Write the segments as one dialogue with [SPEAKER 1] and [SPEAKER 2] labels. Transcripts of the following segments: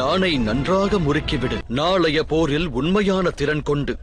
[SPEAKER 1] நாணை நன்றாக முறுக்கிவிடு. நாளைய போரில் உண்மையான திறன் கொண்டு.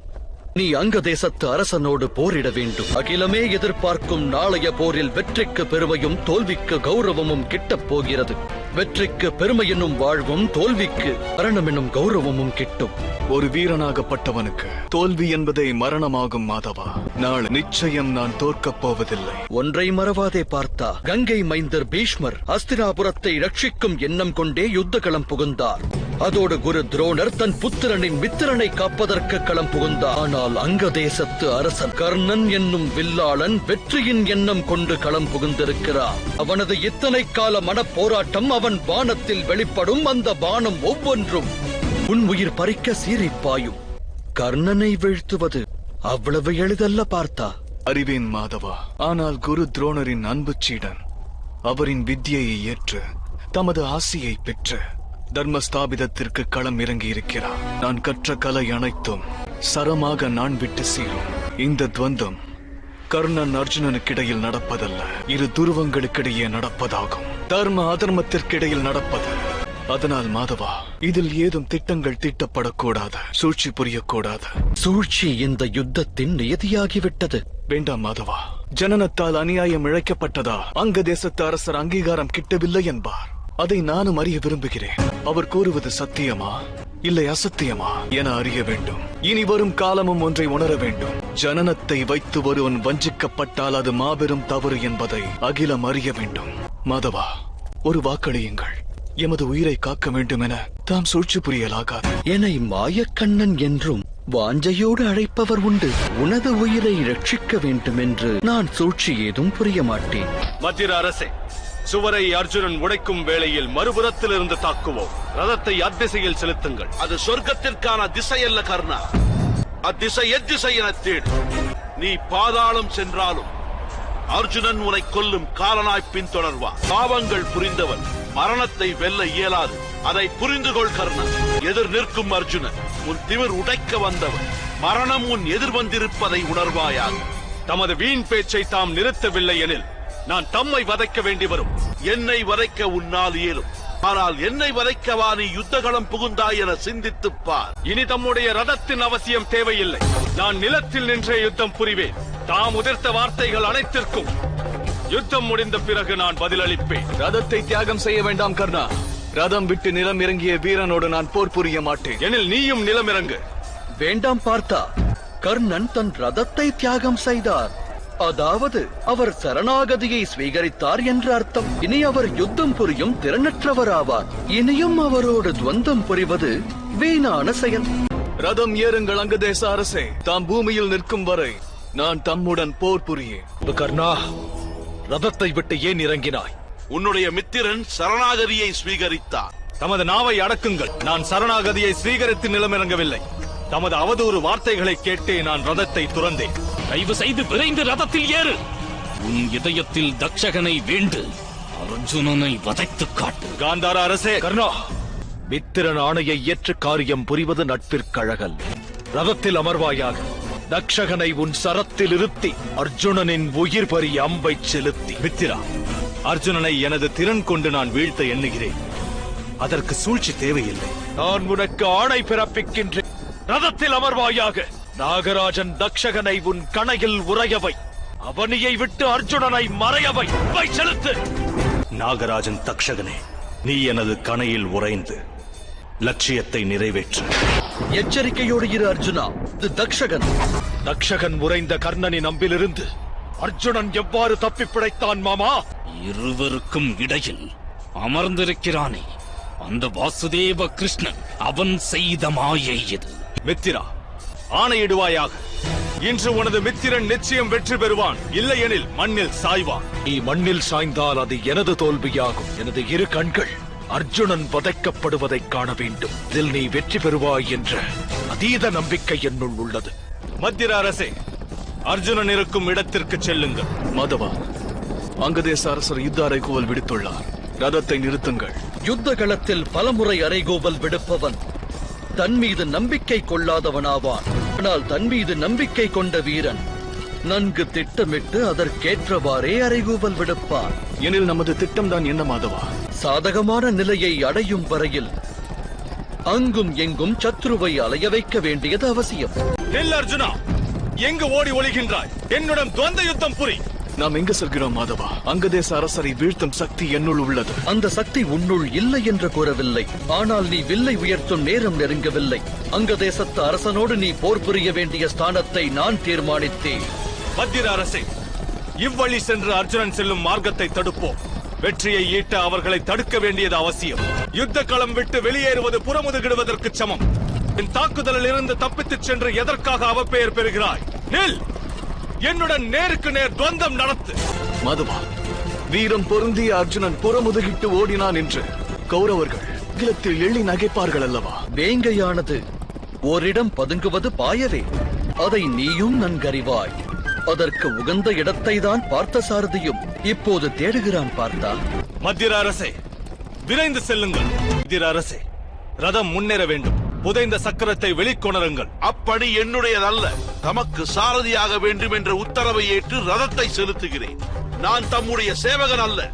[SPEAKER 1] நீ அங்க தேசத்து அரசனோடு போரிட வேண்டும். அகிலமே எதிர்பார்க்கும் நாளைய போரில் வெற்றிக்கு பெருமையும் தோல்விக்கு கௌரவமும் கிட்டப் போகிறது. வெற்றிக்கு பெருமை என்னும் வாழ்வும் தோல்விக்கு மரணம் என்னும் கௌரவமும் கிட்டும்.
[SPEAKER 2] ஒரு வீரனாகப்பட்டவனுக்கு தோல்வி என்பதே மரணமாகும் மாதவா. நாள் நிச்சயம் நான் தோற்கப் போவதில்லை.
[SPEAKER 1] ஒன்றை மறவாதே பார்த்தா கங்கை மைந்தர் பீஷ்மர் அஸ்தினாபுரத்தை ரட்சிக்கும் எண்ணம் கொண்டே யுத்த களம் புகுந்தார். அதோடு குரு துரோணர் தன் புத்திரனின் மித்திரனை காப்பதற்கு களம் புகுந்தார். ஆனால் அங்க தேசத்து அரசன் கர்ணன் என்னும் வில்லாளன் வெற்றியின் எண்ணம் கொண்டு களம் புகுந்திருக்கிறார். அவனது இத்தனை கால மனப்போராட்டம் அவன் பானத்தில் வெளிப்படும். அந்த பானம் ஒவ்வொன்றும் உன் உயிர் பறிக்க சீறிப் பாயும். கர்ணனை வீழ்த்துவது அவ்வளவு எளிதல்ல பார்த்தா.
[SPEAKER 2] அறிவேன் மாதவா ஆனால் குரு துரோணரின் அன்பு சீடன் அவரின் வித்தியை ஏற்று தமது ஆசியை பெற்று தர்மஸ்தாபிதத்திற்கு களம் இறங்கி இருக்கிறார் நான் கற்ற கலை அனைத்தும் சரமாக நான் விட்டு சீரும் இந்த துவந்தம் கர்ணன் அர்ஜுனனுக்கிடையில் நடப்பதல்ல. இரு துருவங்களுக்கிடையே நடப்பதாகும். தர்ம அதர்மத்திற்கிடையில் நடப்பது. அதனால் மாதவா இதில் ஏதும் திட்டங்கள் தீட்டப்படக்கூடாது. சூழ்ச்சி புரியக்கூடாது.
[SPEAKER 1] சூழ்ச்சி இந்த யுத்தத்தின் நியதியாகிவிட்டது.
[SPEAKER 2] வேண்டாம் மாதவா. ஜனனத்தால் அநியாயம் இழைக்கப்பட்டதா? அங்க தேசத்து அரசர் அங்கீகாரம் கிட்டவில்லை என்பார். அதை நானும் அறிய விரும்புகிறேன். அவர் கூறுவது சத்தியமா? இல்லை அசத்தியமா? என அறிய வேண்டும். இனி வரும் காலமும் ஒன்றை உணர வேண்டும். ஜனனத்தை வைத்து ஒருவன் வஞ்சிக்கப்பட்டால் அது மாபெரும் தவறு என்பதை அகிலம் அறிய வேண்டும். மாதவா ஒரு வாக்களியுங்கள். எமது உயிரை காக்க வேண்டும் என தாம் சூழ்ச்சி புரியலாகாது.
[SPEAKER 1] என்னை மாயக்கண்ணன் என்றும் வாஞ்சையோடு அழைப்பவர் உண்டு. உனது உயிரை ரட்சிக்க வேண்டும் என்று நான் சூழ்ச்சி ஏதும் புரிய மாட்டேன்.
[SPEAKER 3] மத்திர அரசே சுவரை அர்ஜுனன் உடைக்கும் வேளையில் மறுபுறத்திலிருந்து தாக்குவோம். ரதத்தை அத்திசையில் செலுத்துங்கள்.
[SPEAKER 4] அது சொர்க்கத்திற்கான திசையல்ல கர்ணா. அத்திசை எத்திசை என தேடு. நீ பாதாளம் சென்றாலும் அர்ஜுனன் உனை கொல்லும் காலனாய் பின்தொடர்வான் பாவங்கள் புரிந்தவன் மரணத்தை வெல்ல இயலாது. அதை புரிந்து கொள் கர்ணன் எதிர் நிற்கும் அர்ஜுனன் உன் திமிர் உடைக்க வந்தவன் மரணம் உன் எதிர் வந்திருப்பதை உணர்வாயாக.
[SPEAKER 3] தமது வீண் பேச்சை தாம் நிறுத்தவில்லை எனில் நான் தம்மை வதைக்க வேண்டி வரும்.
[SPEAKER 4] என்னை வதைக்க உன்னால் இயலும். ஆனால் என்னை வதைக்கவா நீ யுத்தகளம் புகுந்தாய் என சிந்தித்துப் பார்.
[SPEAKER 3] இனி தம்முடைய ரதத்தின் அவசியம் தேவையில்லை. நான் நிலத்தில் நின்றே யுத்தம் புரிவேன். தாம் உதிர்த்த வார்த்தைகள் அனைத்திற்கும். யுத்தம் முடிந்த பிறகு நான் பதிலளிப்பேன்.
[SPEAKER 2] ரதத்தை தியாகம் செய்ய வேண்டாம் கர்ணா. ரதம் விட்டு நிலம் இறங்கிய வீரனோடு நான் போர் புரிய மாட்டேன்.
[SPEAKER 3] எனில் நீயும் நிலமிறங்கு.
[SPEAKER 1] வேண்டாம் பார்த்தா. கர்ணன் தன் ரதத்தை தியாகம் செய்தார். அதாவது அவர் சரணாகதியை ஸ்வீகரித்தார் என்று அர்த்தம். இனி அவர் யுத்தம் புரியும் திறனற்றவராவார். இனியும் அவரோடு துவந்தம் புரிவது வீணான செயல்.
[SPEAKER 2] ரதம் ஏறுங்கள் அங்க தேச அரசே. தாம் பூமியில் நிற்கும் வரை நான் தம்முடன் போர் புரியேன்.
[SPEAKER 3] கர்ணா ரதத்தை விட்டு ஏன் இறங்கினாய்?
[SPEAKER 4] உன்னுடைய மித்திரன் சரணாகதியை ஸ்வீகரித்தார்.
[SPEAKER 3] தமது நாவை அடக்குங்கள். நான் சரணாகதியை ஸ்வீகரித்து நிலமிறங்கவில்லை. தமது அவதூறு வார்த்தைகளை கேட்டே நான் ரதத்தை துறந்தேன்.
[SPEAKER 5] தயவு செய்து விரைந்து ரதத்தில் ஏறு. உன் இதயத்தில் தக்ஷகனை வேண்டு. அர்ஜுனனை வதைத்துக் காட்டு.
[SPEAKER 3] காந்தார அரசே. கர்ணா. மித்திரன் ஆணையை ஏற்று காரியம் புரிவது நட்பிற்கழகல். ரதத்தில் அமர்வாயாக. தக்ஷகனை உன் சரத்தில் இருத்தி. அர்ஜுனனின் உயிர் பறி அம்பை செலுத்தி. மித்திரா அர்ஜுனனை எனது திறன் கொண்டு நான் வீழ்த்த எண்ணுகிறேன். அதற்கு சூழ்ச்சி தேவையில்லை. நான் உனக்கு ஆணை பிறப்பிக்கின்றேன். ரதத்தில் அமர்வாயாக. நாகராஜன் தக்ஷகனை உன் கணையில் உறையவை. அவனியை விட்டு அர்ஜுனனை மறையவை. செலுத்து! நாகராஜன் தக்ஷகனே நீ எனது கணையில் உறைந்து லட்சியத்தை நிறைவேற்று.
[SPEAKER 1] எச்சரிக்கையோடு இரு அர்ஜுனா. இது தக்ஷகன்.
[SPEAKER 3] தக்ஷகன் உறைந்த கர்ணனின் அம்பிலிருந்து அர்ஜுனன் எவ்வாறு தப்பி பிழைத்தான் மாமா?
[SPEAKER 5] இருவருக்கும் இடையில் அமர்ந்திருக்கிறானே. அந்த வாசுதேவ கிருஷ்ணன் அவன் செய்த மாயை இது.
[SPEAKER 3] மித்திரா ஆணையிடுவாயாக. இன்று உனது மித்திரன் நிச்சயம் வெற்றி பெறுவான். இல்லையெனில் மண்ணில் சாய்வான். நீ மண்ணில் சாய்ந்தால் அது எனது தோல்வியாகும். எனது இரு கண்கள் அர்ஜுனன் வதைக்கப்படுவதை காண வேண்டும். இதில் நீ வெற்றி பெறுவாய் என்ற அதீத நம்பிக்கை என்னுள் உள்ளது. மத்திர அரசே அர்ஜுனன் இருக்கும் இடத்திற்கு செல்லுங்கள்.
[SPEAKER 2] மாதவா அங்க தேச அரசர் யுத்த அறைகூவல் விடுத்துள்ளார். ரதத்தை நிறுத்துங்கள்.
[SPEAKER 1] யுத்த களத்தில் பலமுறை அறைகூவல் விடுப்பவன் தன் மீது நம்பிக்கை கொள்ளாதவனாவான். ஆனால் தன் மீது நம்பிக்கை கொண்ட வீரன். நன்கு திட்டமிட்டு அதற்கேற்றவாறே அறைகூவல் விடுப்பான்.
[SPEAKER 2] எனில் நமது திட்டம் தான் என்ன மாதவா?
[SPEAKER 1] சாதகமான நிலையை அடையும் வரையில் அங்கும் எங்கும் சத்ருவை அலைய வைக்க வேண்டியது அவசியம்.
[SPEAKER 3] அர்ஜுனா எங்கு ஓடி ஒளிகின்றாய்? என்னுடன் துவந்த யுத்தம் புரி.
[SPEAKER 2] நாம் எங்கு செல்கிறோம் மாதவா? அங்கதேச அரசரை வீழ்த்தும் சக்தி என்னுள் உள்ளது.
[SPEAKER 1] அந்த சக்தி உன்னுள் இல்லை என்று கூறவில்லை. ஆனால் நீ வில்லை உயர்த்தும் நேரம் நெருங்கவில்லை. அங்க தேசத்து அரசனோடு நீ போர் புரிய வேண்டிய ஸ்தானத்தை நான் தீர்மானித்தேன்.
[SPEAKER 3] மத்திர அரசே இவ்வழி சென்று அர்ஜுனன் செல்லும் மார்க்கத்தை தடுப்போம். வெற்றியை ஈட்ட அவர்களை தடுக்க வேண்டியது அவசியம். யுத்த களம் விட்டு வெளியேறுவது புறமுதுகிடுவதற்கு சமம். என் தாக்குதலில் இருந்து தப்பித்துச் சென்று எதற்காக அவப்பெயர் பெறுகிறாய்? நில்! என்னுடன் நேருக்கு நேர் துவந்தம் நடத்து.
[SPEAKER 2] மாதவா வீரம் பொருந்திய அர்ஜுனன் புறமுதுகிட்டு ஓடினான் என்று கௌரவர்கள் அகிலத்தில் எள்ளி நகைப்பார்கள் அல்லவா?
[SPEAKER 1] வேங்கையானது ஓரிடம் பதுங்குவது பாயவே அதை நீயும் நன்கறிவாய். அதற்கு உகந்த இடத்தை தான் பார்த்த சாரதியும் இப்போது தேடுகிறான் பார்த்தா
[SPEAKER 3] மத்திர அரசே விரைந்து செல்லுங்கள். மத்திர அரசே ரதம் முன்னேற வேண்டும். புதைந்த சக்கரத்தை வெளிக்கொணருங்கள்.
[SPEAKER 4] அப்பணி என்னுடையதல்ல. தமக்கு சாரதியாக வேண்டும் என்ற உத்தரவை ஏற்று ரதத்தை செலுத்துகிறேன். நான் தம்முடைய சேவகன் அல்ல.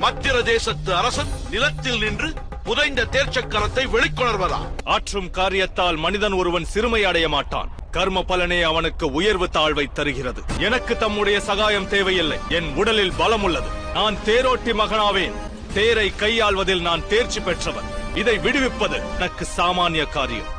[SPEAKER 4] மத்திர தேசத்து அரசன் நிலத்தில் நின்று புதைந்த தேர்ச்சக்கரத்தை வெளிக்கொணர்வதா?
[SPEAKER 3] ஆற்றும் காரியத்தால் மனிதன் ஒருவன் சிறுமை அடைய மாட்டான். கர்ம பலனே அவனுக்கு உயர்வு தாழ்வை தருகிறது. எனக்கு தம்முடைய சகாயம் தேவையில்லை. என் உடலில் பலம் உள்ளது நான் தேரோட்டி மகனாவேன். தேரை கையாள்வதில் நான் தேர்ச்சி பெற்றவன். இதை விடுவிப்பது எனக்கு சாமானிய காரியம்.